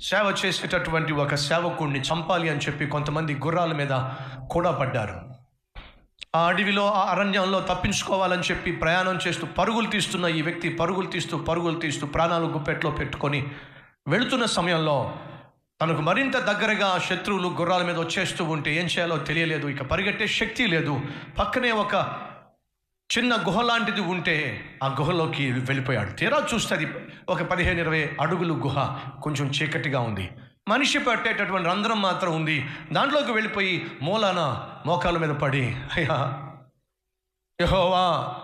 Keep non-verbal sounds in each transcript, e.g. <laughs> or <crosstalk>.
సేవ చేసేటటువంటి ఒక సేవకుడిని చంపాలి అని చెప్పి కొంతమంది గుర్రాల మీద కూడా పడ్డారు. ఆ అడవిలో ఆ అరణ్యంలో తప్పించుకోవాలని చెప్పి ప్రయాణం చేస్తూ పరుగులు తీస్తున్న ఈ వ్యక్తి పరుగులు తీస్తూ పరుగులు తీస్తూ ప్రాణాలు గుప్పెట్లో పెట్టుకొని వెళుతున్న సమయంలో తనకు మరింత దగ్గరగా శత్రువులు గుర్రాల మీద వచ్చేస్తూ ఉంటే ఏం చేయాలో తెలియలేదు. ఇక పరిగెట్టే శక్తి లేదు. పక్కనే ఒక చిన్న గుహ లాంటిది ఉంటే ఆ గుహలోకి వెళ్ళిపోయాడు. తీరా చూస్తే అది ఒక పదిహేను ఇరవై అడుగులు గుహ. కొంచెం చీకటిగా ఉంది. మనిషి పట్టేటటువంటి రంధ్రం మాత్రం ఉంది. దాంట్లోకి వెళ్ళిపోయి మూలాన మోకాల మీద పడి అయ్యా యహోవా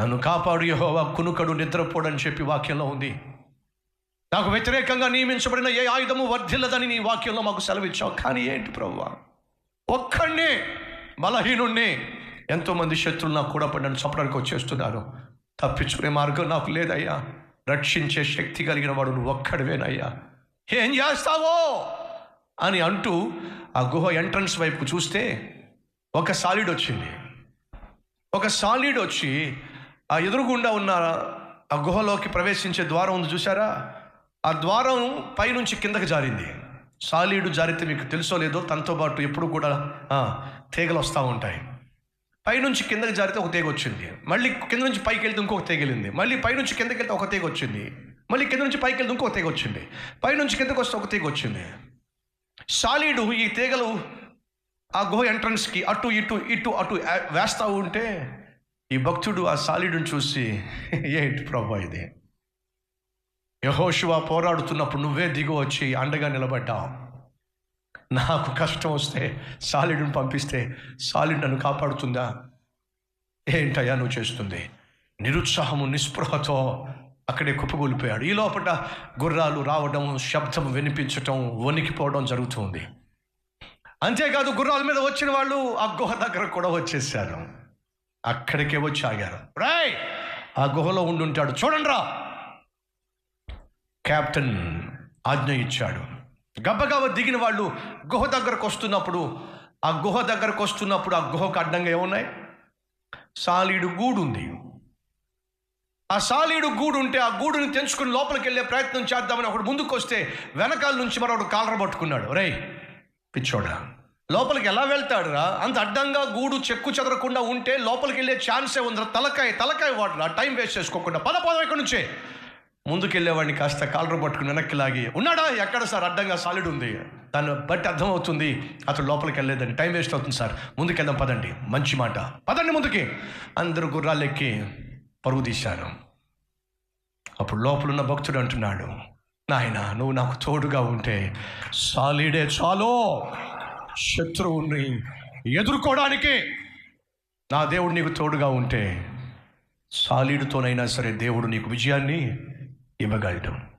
నన్ను కాపాడు యహోవా కునుకడు నిద్రపోడని చెప్పి వాక్యంలో ఉంది. నాకు వ్యతిరేకంగా నియమించబడిన ఏ ఆయుధము వర్ధిల్లదని నీ వాక్యంలో మాకు సెలవిచ్చావు. కానీ ఏంటి ప్రభువా ఒక్కడినే బలహీనుణ్ణి ఎంతోమంది శత్రువులు నాకు కూడా పడి చంపడానికి వచ్చేస్తున్నారు తప్పించుకునే మార్గం నాకు లేదయ్యా. రక్షించే శక్తి కలిగిన వాడు నువ్వు ఒక్కడివేనయ్యా. ఏం చేస్తావో అని అంటూ ఆ గుహ ఎంట్రన్స్ వైపు చూస్తే ఒక సాలిడ్ వచ్చింది. ఒక సాలిడ్ వచ్చి ఆ ఎదురుగుండా ఉన్న ఆ గుహలోకి ప్రవేశించే ద్వారం ఉంది చూసారా ఆ ద్వారం పైనుంచి కిందకి జారింది. సాలీడు జారితే మీకు తెలుసో లేదో తనతో పాటు ఎప్పుడు కూడా తీగలు వస్తూ ఉంటాయి. పైనుంచి కిందకి జారితే ఒక తీగ వచ్చింది. మళ్ళీ కింద నుంచి పైకి వెళ్తే ఇంకొక తీగ వెళ్ళింది. మళ్ళీ పైనుంచి కిందకి వెళ్తే ఒక తీగ వచ్చింది. మళ్ళీ కింద నుంచి పైకి వెళ్తే ఇంకొక తీగ వచ్చింది. పైనుంచి కిందకి వస్తే ఒక తీగ వచ్చింది. సాలీడు ఈ తీగలు ఆ గుహ ఎంట్రన్స్కి అటు ఇటు ఇటు అటు వేస్తూ ఉంటే ఈ భక్తుడు ఆ సాలిడుని చూసి <laughs> ఏంటి ప్రభా ఇది? యహోశివ పోరాడుతున్నప్పుడు నువ్వే దిగు వచ్చి అండగా నిలబడ్డావు. నాకు కష్టం వస్తే సాలిడుని పంపిస్తే సాలిడ్ నన్ను కాపాడుతుందా? ఏంటయ్యా నువ్వు చేస్తుంది? నిరుత్సాహము నిస్పృహతో అక్కడే కుప్పగూలిపోయాడు ఈ లోపల గుర్రాలు రావడం శబ్దం వినిపించటం వణికిపోవడం జరుగుతుంది. అంతేకాదు గుర్రాల మీద వచ్చిన వాళ్ళు ఆ గుహ దగ్గర కూడా వచ్చేసారు అక్కడికే వచ్చి ఆగారు. రాయ్ ఆ గుహలో ఉండుంటాడు. చూడండి రా కెప్టెన్ ఆజ్ఞ ఇచ్చాడు. గబగబ దిగిన వాళ్ళు గుహ దగ్గరకు వస్తున్నప్పుడు ఆ గుహ దగ్గరకు వస్తున్నప్పుడు ఆ గుహకు అడ్డంగా ఏమున్నాయి? సాలీడు గూడు ఉంది. ఆ సాలీడు గూడు ఉంటే ఆ గూడుని తెంచుకుని లోపలికి వెళ్ళే ప్రయత్నం చేద్దామని ఒకడు ముందుకు వస్తే వెనకాల నుంచి మరొకడు కాలర పట్టుకున్నాడు. రేయ్ పిచ్చోడా లోపలికి ఎలా వెళ్తాడురా? అంత అడ్డంగా గూడు చెక్కు చెదరకుండా ఉంటే లోపలికి వెళ్ళే ఛాన్సే ఉందిరా తలకాయ తలకాయ వాడురా టైం వేస్ట్ చేసుకోకుండా. పద పదం ఇక్కడ నుంచే. ముందుకెళ్ళేవాడిని కాస్త కాలర్ పట్టుకుని వెనక్కి లాగి ఉన్నాడా? ఎక్కడ సార్? అడ్డంగా సాలిడ్ ఉంది. దాన్ని బట్టి అర్థమవుతుంది అతను లోపలికి వెళ్ళలేదని. టైం వేస్ట్ అవుతుంది సార్. ముందుకెళ్దాం పదండి. మంచి మాట. పదండి ముందుకి. అందరూ గుర్రాలు ఎక్కి పరుగు తీశారు. అప్పుడు లోపలున్న భక్తుడు అంటున్నాడు నాయన నువ్వు నాకు తోడుగా ఉంటే సాలిడే చాలో. శత్రువుని ఎదుర్కోవడానికి నా దేవుడు నీకు తోడుగా ఉంటే సాలీడుతోనైనా సరే దేవుడు నీకు విజయాన్ని Übergaltung.